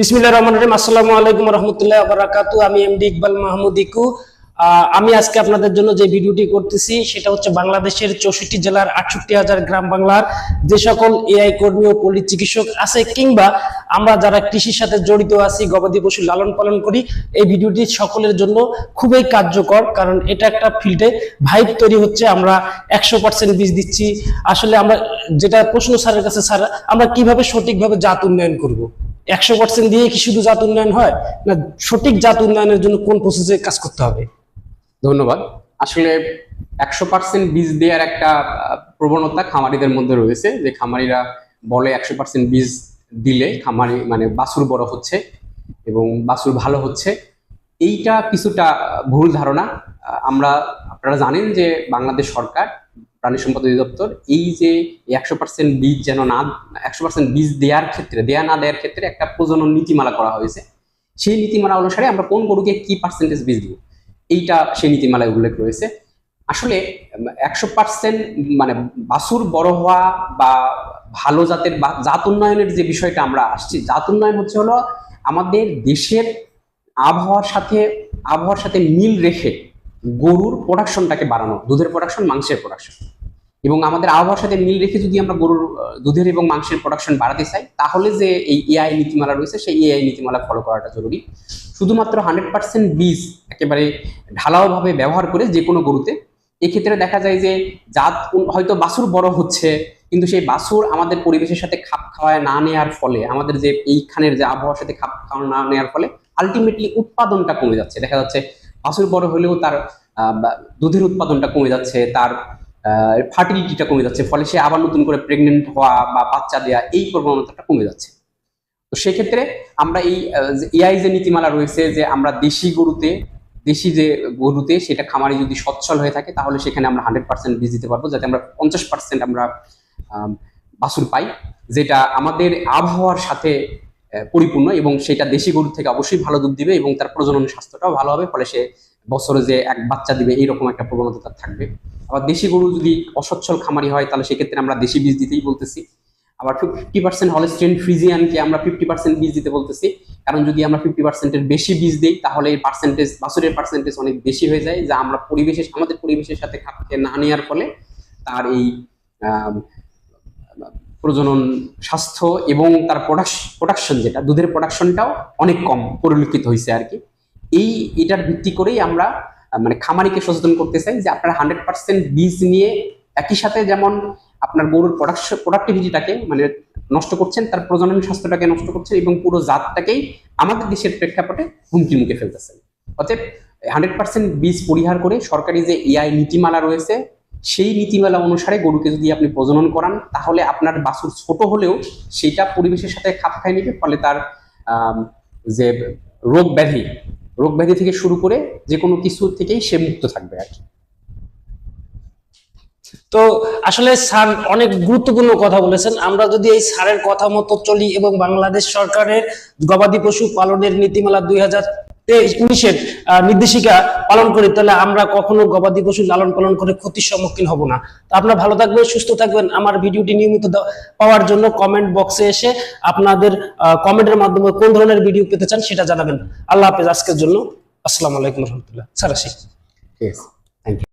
বিসমিল্লাহ রহমান রহিম। আসসালামু আলাইকুম রহমতুল্লাহ বারাকাতু আমি এমডি ইকবাল মাহমুদ ইকু আমি আজকে আপনাদের জন্য যে ভিডিওটি করতেছি, সেটা হচ্ছে বাংলাদেশের চৌষট্টি জেলার আটষট্টি হাজার গ্রাম বাংলার যে সকল এআই কর্মী ও পল্লী চিকিৎসক আছে কিংবা আমরা যারা কৃষির সাথে জড়িত আছি, গবাদি পশু লালন পালন করি, এই ভিডিওটি সকলের জন্য খুবই কার্যকর, কারণ এটা একটা ফিল্ডে ভাইব তৈরি হচ্ছে। আমরা একশো পার্সেন্ট বীজ দিচ্ছি। আসলে আমরা যেটা প্রশ্ন স্যারের কাছে, স্যার, আমরা কীভাবে সঠিকভাবে জাত উন্নয়ন করব? একশো পার্সেন্ট দিয়ে কি শুধু জাত উন্নয়ন হয়? না সঠিক জাত উন্নয়নের জন্য কোন প্রসেসে কাজ করতে হবে? ধন্যবাদ। আসলে একশো পার্সেন্ট বীজ দেওয়ার একটা প্রবণতা খামারিদের মধ্যে রয়েছে, যে খামারিরা বলে একশো পার্সেন্ট বীজ দিলে খামারি মানে বাছুর বড় হচ্ছে এবং বাছুর ভালো হচ্ছে। এইটা কিছুটা ভুল ধারণা। আমরা, আপনারা জানেন যে বাংলাদেশ সরকার প্রাণী সম্পদ অধিদপ্তর, এই যে একশো পার্সেন্ট বীজ যেন না, একশো পার্সেন্ট বীজ দেওয়ার ক্ষেত্রে, দেয়া না দেওয়ার ক্ষেত্রে একটা প্রজনন নীতিমালা করা হয়েছে। সেই নীতিমালা অনুসারে আমরা কোন গরুকে কি পার্সেন্টেজ বীজ দিব? এইটা সেই নীতিমালায় উল্লেখ রয়েছে। আসলে, একশো পার্সেন্ট মানে বাছুর বড় হওয়া বা ভালো জাতের বা জাত উন্নয়নের যে বিষয়টা আমরা আসছি, জাত উন্নয়ন হচ্ছে হলো আমাদের দেশের আবহাওয়ার সাথে আবহাওয়ার সাথে মিল রেখে গরুর প্রোডাকশনটাকে বাড়ানো, দুধের প্রোডাকশন মাংসের প্রোডাকশন এবং আমাদের আবহাওয়ার সাথে মিল রেখে যদি আমরা গরুর দুধের এবং মাংসের প্রোডাকশন বাড়াতে চাই, তাহলে যে এই এআই নীতিমালা রয়েছে, সেই এআই নীতিমালা ফলো করাটা জরুরি। শুধুমাত্র হান্ড্রেড পার্সেন্ট বীজ একেবারে ঢালাওভাবে ব্যবহার করে যে কোনো গরুতে, এক্ষেত্রে দেখা যায় যে জাত হয়তো বাছুর বড় হচ্ছে, কিন্তু সেই বাছুর আমাদের পরিবেশের সাথে খাপ খাওয়ায় না নেওয়ার ফলে, আমাদের যে এইখানের যে আবহাওয়ার সাথে খাপ খাওয়া না নেওয়ার ফলে আলটিমেটলি উৎপাদনটা কমে যাচ্ছে। দেখা যাচ্ছে বাছুর বড় হলেও তার দুধের উৎপাদনটা কমে যাচ্ছে তার ফার্টিলিটিটা কমে যাচ্ছে ফলে সে আবার নতুন করে প্রেগনেন্ট হওয়া বা বাচ্চা দেওয়া এই প্রবণতাটা কমে যাচ্ছে। তো সেক্ষেত্রে আমরা এই এআই যে নীতিমালা রয়েছে যে আমরা দেশি গরুতে দেশি যে গরুতে সেটা খামারে যদি সচ্ছল হয়ে থাকে তাহলে সেখানে আমরা হান্ড্রেড পার্সেন্ট বীজ দিতে পারব যাতে আমরা পঞ্চাশ পার্সেন্ট আমরা আম, বাছুর পাই যেটা আমাদের আবহাওয়ার সাথে পরিপূর্ণ এবং সেটা দেশি গরু থেকে অবশ্যই ভালো দুধ দিবে এবং তার প্রজনন স্বাস্থ্যটাও ভালো হবে, ফলে সে বছরে যে এক বাচ্চা দিবে এইরকম একটা প্রবণতা থাকবে। আবার দেশি গরু যদি অসচ্ছল খামারি হয়, তাহলে সেক্ষেত্রে আমরা দেশি বীজ দিতেই বলতেছি। আবার ফিফটি পার্সেন্ট হলস্টেন ফ্রিজিয়ানকে আমরা ফিফটি পার্সেন্ট বীজ দিতে বলতেছি। কারণ যদি আমরা ফিফটি পার্সেন্টের বেশি বীজ দিই, তাহলে এই পার্সেন্টেজ বাছুরের পার্সেন্টেজ অনেক বেশি হয়ে যায়, যা আমরা পরিবেশের, আমাদের পরিবেশের সাথে খাপ না নেওয়ার ফলে তার এই প্রজনন স্বাস্থ্য এবং তার প্রোডাকশন যেটা, দুধের প্রোডাকশনটাও অনেক কম পরিলক্ষিত হয়েছে আর কি। এই, এটার ভিত্তি করেই আমরা মানে খামারিকে সচেতন করতে চাই যে আপনারা হান্ড্রেড পার্সেন্ট বীজ নিয়ে একই সাথে যেমন আপনার গরুর প্রোডাকশন প্রোডাক্টিভিটিটাকে মানে নষ্ট করছেন, তার প্রজনন স্বাস্থ্যটাকে নষ্ট করছেন এবং পুরো জাতটাকেই আমাদের দেশের প্রেক্ষাপটে হুমকির মুখে ফেলতেছেন। অতএব হান্ড্রেড পার্সেন্ট বীজ পরিহার করে সরকারি যে এআই নীতিমালা রয়েছে সেই নীতিমালা অনুসারে গরুকে যদি আপনি প্রজনন করান, তাহলে আপনার বাছুর ছোট হলেও সেটা পরিবেশের সাথে খাপ খাই নেবে, ফলে তার যে রোগ ব্যাধি রোগ ব্যাধি থেকে শুরু করে যে কোনো কিছু থেকেই সে মুক্ত থাকবে আর কি। তো আসলে স্যার অনেক গুরুত্বপূর্ণ কথা বলেছেন। আমরা যদি এই স্যারের কথা মতো চলি এবং বাংলাদেশ সরকারের গবাদি পশু পালনের নীতিমালা দুই হাজার উনিশের নির্দেশিকা পালন করি, তাহলে আমরা কখনো গবাদি পশু লালন পালন করে ক্ষতির সম্মুখীন হব না। তো আপনারা ভালো থাকবেন, সুস্থ থাকবেন। আমার ভিডিওটি নিয়মিত পাওয়ার জন্য কমেন্ট বক্সে এসে আপনাদের কমেন্টের মাধ্যমে কোন ধরনের ভিডিও পেতে চান সেটা জানাবেন। আল্লাহ হাফেজ, আজকের জন্য। আসসালামু আলাইকুম রহমতুল্লাহ। স্যার আসি। Thank you